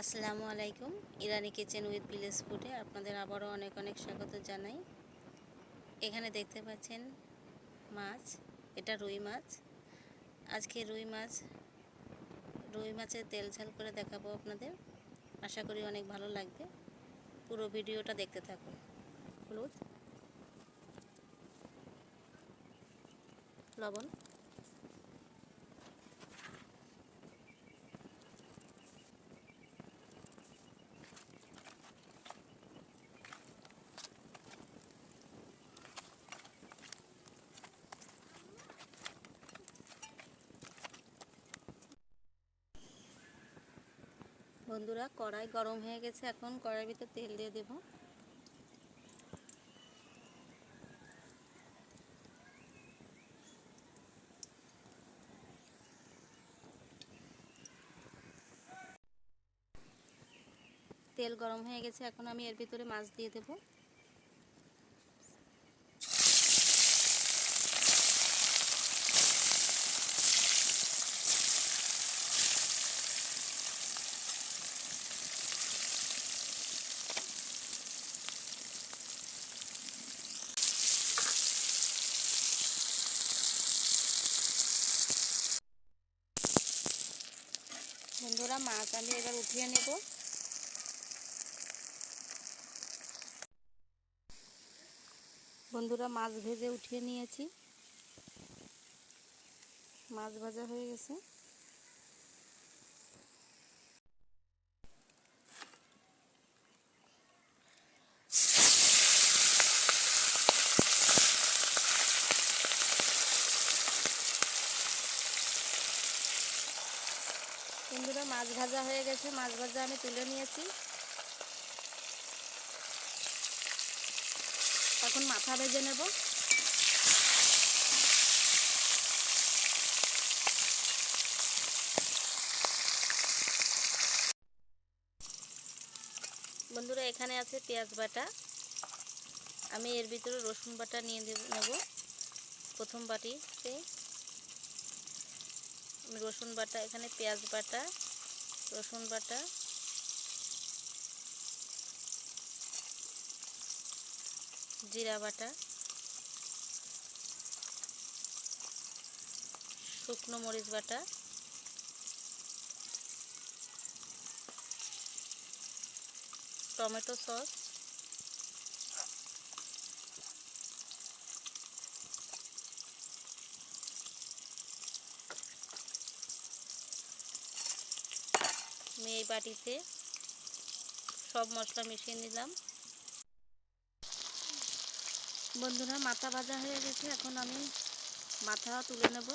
আসসালামু আলাইকুম। ইরানি kitchen with village ফুডে আপনাদের আবারও অনেক অনেক স্বাগত জানাই। এখানে দেখতে পাচ্ছেন মাছ, এটা রুই মাছ। আজকে রুই মাছ, রুই মাছের তেল ঝাল করে দেখাবো আপনাদের। আশা করি অনেক ভালো লাগবে। পুরো ভিডিওটা দেখতে থাকুন। হলুদ, লবণ। বন্ধুরা, কড়াই গরম হয়ে গেছে, এখন কড়াইয়ের ভিতরে তেল দিয়ে দেব। তেল গরম হয়ে গেছে, এখন আমি এর ভিতরে মাছ দিয়ে দেব। বন্ধুরা মাছ আমি এবার উঠিয়ে নেব। বন্ধুরা, মাছ ভেজে উঠিয়ে নিয়েছি। মাছ ভাজা হয়ে গেছে। বন্ধুরা, মাছ ভাজা হয়ে গেছে। মাছ ভাজা আমি তুলে নিয়েছি। এখন মাথা ভেজে নেব। বন্ধুরা, এখানে আছে পেঁয়াজ বাটা। আমি এর ভিতরে রসুন বাটা নিয়ে নেব প্রথম বাটিতে। রসুন বাটা এখানে পেঁয়াজ বাটা রসুন বাটা। জিরা বাটা। শুকনো মরিচ বাটা। Tomato sauce. আমি এই বাটিতে। সব মশলা মিশিয়ে নিলাম। বন্ধুরা, মাথা ভাজা হয়ে গেছে। এখন আমি মাথা তুলে নেব।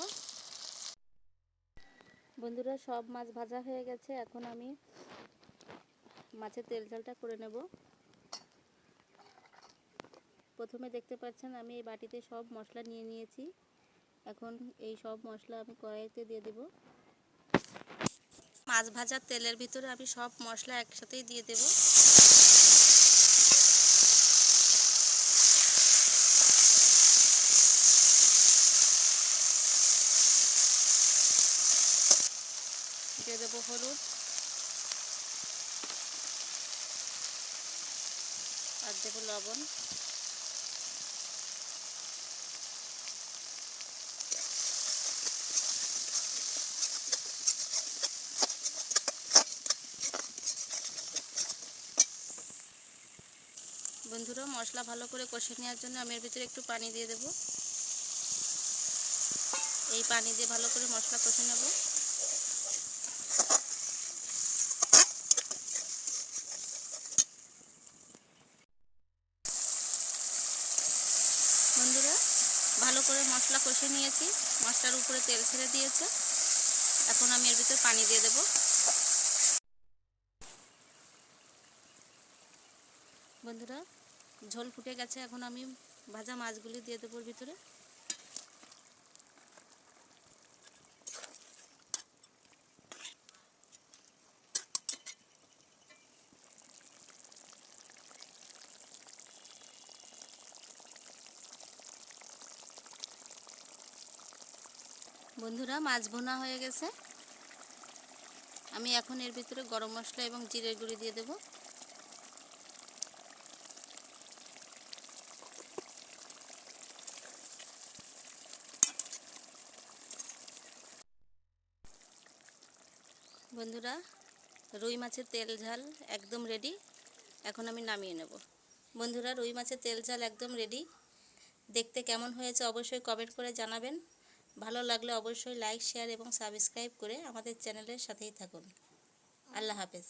বন্ধুরা, সব মাছ ভাজা হয়ে গেছে। এখন আমি মাছের তেল ঝালটা করে নেব। প্রথমে দেখতে পাচ্ছেন, আমি এই বাটিতে সব মশলা নিয়ে নিয়েছি। এখন এই সব মশলা আমি কড়াইতে দিয়ে দেব। মাছ ভাজার তেলের ভিতরে আমি সব মশলা একসাথেই দিয়ে দেব। দিয়ে দেবো হলুদ। আর দেবো লবণ। বন্ধুরা, মশলা ভালো করে কষে নেওয়ার জন্য আমি এর ভিতরে একটু পানি দিয়ে দেব। এই পানি দিয়ে ভালো করে মশলা কষে নেব। বন্ধুরা, ভালো করে মশলা কষে নিয়েছি। মশলার উপরে তেল ছেড়ে দিয়েছে। এখন আমি এর ভিতরে পানি দিয়ে দেব। বন্ধুরা ঝোল ফুটে গেছে, এখন আমি ভাজা মাছগুলি দিয়ে দেবো ভিতরে। বন্ধুরা, মাছ ভোনা হয়ে গেছে। আমি এখন এর ভিতরে গরম মশলা এবং জিরের গুঁড়ি দিয়ে দেব। বন্ধুরা, রুই মাছের তেল ঝাল একদম রেডি এখন আমি নামিয়ে নেব। বন্ধুরা, রুই মাছের তেল ঝাল একদম রেডি দেখতে কেমন হয়েছে অবশ্যই কমেন্ট করে জানাবেন। ভালো লাগলে অবশ্যই লাইক শেয়ার এবং সাবস্ক্রাইব করে আমাদের চ্যানেলের সাথেই থাকুন। আল্লাহ হাফেজ।